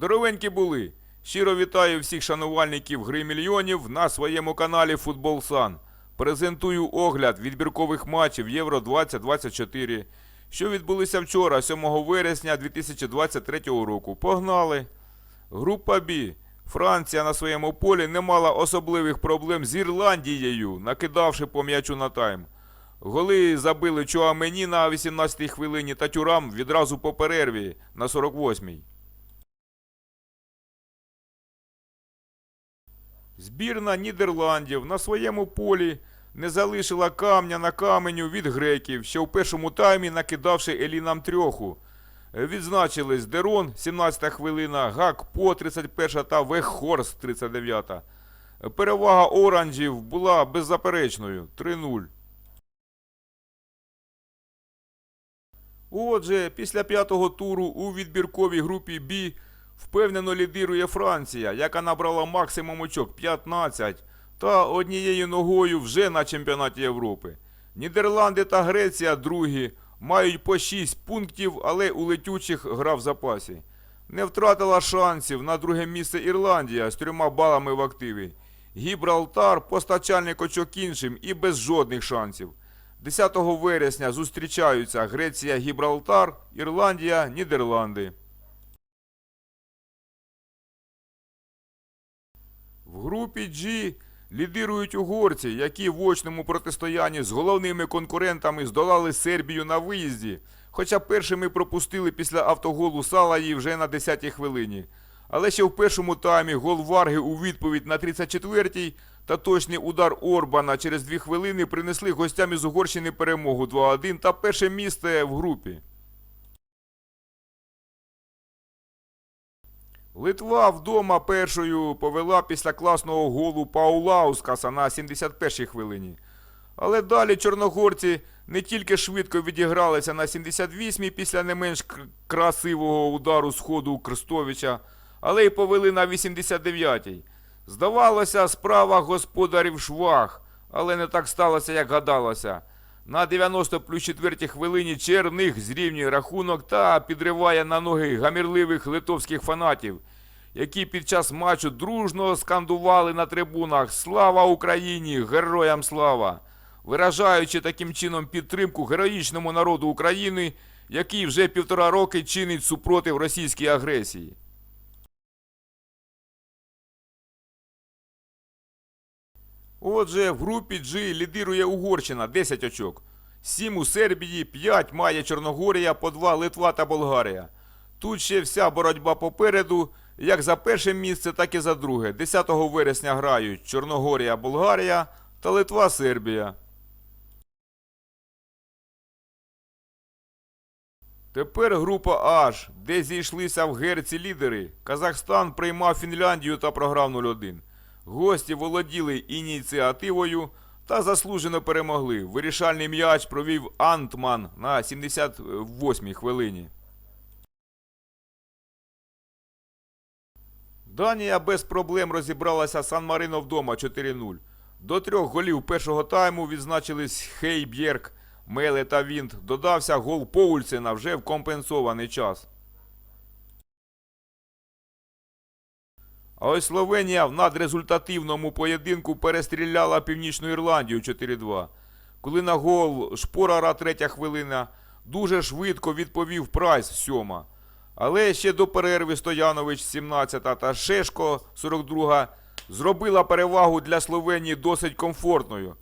Здоровенькі були. Щиро вітаю всіх шанувальників гри мільйонів на своєму каналі Футбол Сан. Презентую огляд відбіркових матчів Євро 2024, що відбулися вчора, 7 вересня 2023 року. Погнали! Група Б. Франція на своєму полі не мала особливих проблем з Ірландією, накидавши по м'ячу на тайм. Голи забили Чуамені на 18-й хвилині та Тюрам відразу по перерві на 48-й. Збірна Нідерландів на своєму полі не залишила камня на каменю від греків, ще в першому таймі накидавши Елінам трьоху. Відзначились Дерон, 17 хвилина, Гак По 31 та Веххорст 39. Е, Перевага оранжів була беззаперечною 3-0. Отже, після п'ятого туру у відбірковій групі Б впевнено лідирує Франція, яка набрала максимум очок 15 та однією ногою вже на чемпіонаті Європи. Нідерланди та Греція другі мають по 6 пунктів, але у летючих гра в запасі. Не втратила шансів на друге місце Ірландія з трьома балами в активі. Гібралтар постачальник очок іншим і без жодних шансів. 10 вересня зустрічаються Греція, Гібралтар, Ірландія, Нідерланди. Групі G лідирують угорці, які в очному протистоянні з головними конкурентами здолали Сербію на виїзді, хоча першими пропустили після автоголу Салаї вже на 10-й хвилині. Але ще в першому таймі гол Варги у відповідь на 34-й та точний удар Орбана через 2 хвилини принесли гостям із Угорщини перемогу 2-1 та перше місце в групі. Литва вдома першою повела після класного голу Паулаускаса на 71-й хвилині. Але далі чорногорці не тільки швидко відігралися на 78-й після не менш красивого удару з ходу Крестовича, але й повели на 89-й. Здавалося, справа господарів швах, але не так сталося, як гадалося. На 90 плюс 4 хвилині Черних зрівнює рахунок та підриває на ноги гамірливих литовських фанатів, які під час матчу дружно скандували на трибунах Слава Україні! Героям слава! виражаючи таким чином підтримку героїчному народу України, який вже півтора роки чинить супротив російській агресії. Отже, в групі G лідирує Угорщина 10 очок. 7 у Сербії, 5 має Чорногорія, по 2 Литва та Болгарія. Тут ще вся боротьба попереду, як за перше місце, так і за друге. 10 вересня грають Чорногорія, Болгарія та Литва, Сербія. Тепер група H, де зійшлися в герці лідери. Казахстан приймав Фінляндію та програв 0-1. Гості володіли ініціативою та заслужено перемогли. Вирішальний м'яч провів Антман на 78-й хвилині. Данія без проблем розібралася Сан-Марино вдома 4-0. До трьох голів першого тайму відзначились Хейб'єрк, Меле та Вінт. Додався гол Поульсена вже в компенсований час. А ось Словенія в надрезультативному поєдинку перестріляла Північну Ірландію 4-2. Коли на гол Шпорара третя хвилина дуже швидко відповів Прайс сьома. Але ще до перерви Стоянович 17 та Шешко 42 зробила перевагу для Словенії досить комфортною.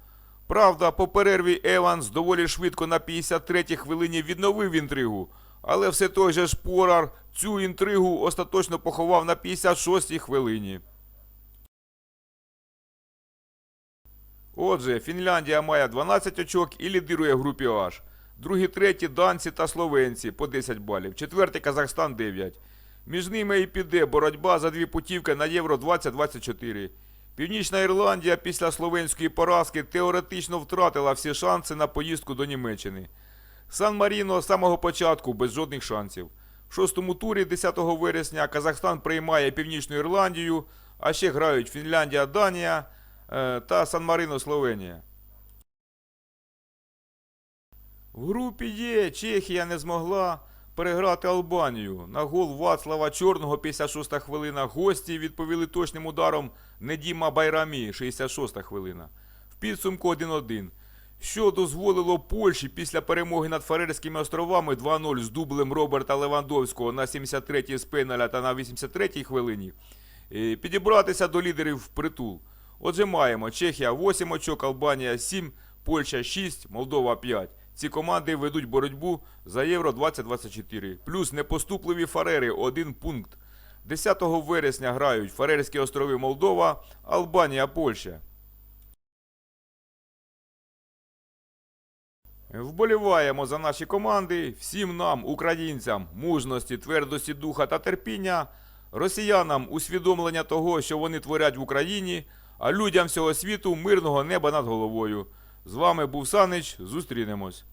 Правда, по перерві Еванс доволі швидко на 53-й хвилині відновив інтригу, але все той же Шпорар цю інтригу остаточно поховав на 56-й хвилині. Отже, Фінляндія має 12 очок і лідирує в групі H. Другі, треті данці та словенці по 10 балів. Четвертий Казахстан 9. Між ними і піде боротьба за дві путівки на Євро 2024. Північна Ірландія після словенської поразки теоретично втратила всі шанси на поїздку до Німеччини. Сан-Маріно з самого початку без жодних шансів. В шостому турі 10 вересня Казахстан приймає Північну Ірландію, а ще грають Фінляндія, Данія е, та Сан-Марино, Словенія. В групі Є Чехія не змогла переграти Албанію. На гол Вацлава Чорного 56 хвилина. Гості відповіли точним ударом Недіма Байрамі 66 хвилина. В підсумку 1-1. Що дозволило Польщі після перемоги над Фарерськими островами 2-0 з дублем Роберта Левандовського на 73-й з пеналя та на 83-й хвилині е, підібратися до лідерів впритул. Отже, маємо Чехія 8 очок, Албанія 7, Польща 6, Молдова 5. Ці команди ведуть боротьбу за Євро 2024. Плюс непоступливі Фарери 1 пункт. 10 вересня грають Фарерські острови Молдова, Албанія, Польща. Вболіваємо за наші команди, всім нам, українцям, мужності, твердості духа та терпіння, росіянам усвідомлення того, що вони творять в Україні, а людям всього світу мирного неба над головою. З вами був Санич, зустрінемось.